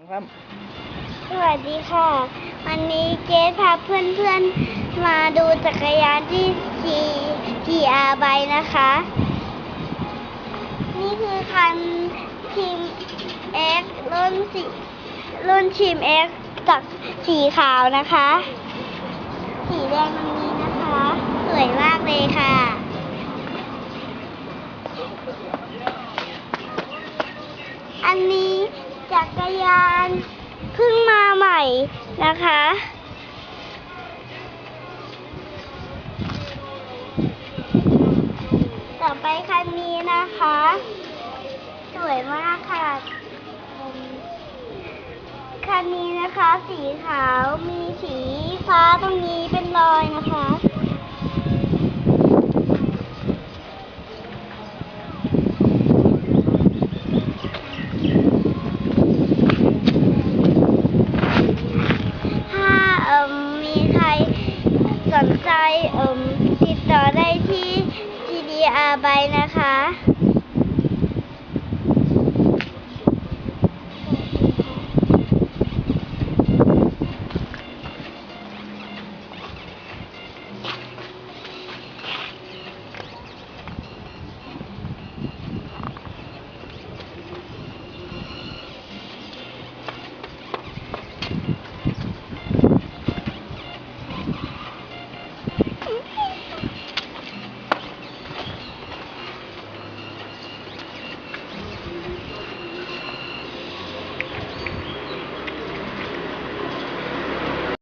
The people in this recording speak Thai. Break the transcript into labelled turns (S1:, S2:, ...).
S1: องครับ
S2: สวัสดีค่ะ วันนี้เกดพาเพื่อนๆมาดูจักรยานที่ขี่ขี่อาไบนะคะ นี่คือคันทีมเอ็กรุ่นสีรุ่นทีมเอ็กจากสีขาวนะคะ สีแดงตรงนี้นะคะ สวยมากเลยค่ะอันนี้จักรยาน เพิ่งมาใหม่นะคะ ต่อไปคันนี้นะคะ สวยมากค่ะ คันนี้นะคะสีขาวมีสีฟ้าตรงนี้เป็นรอยนะคะ ถ้าเอ่มมีใคร สนใจติดต่อได้ที่ GDR ไบนะคะ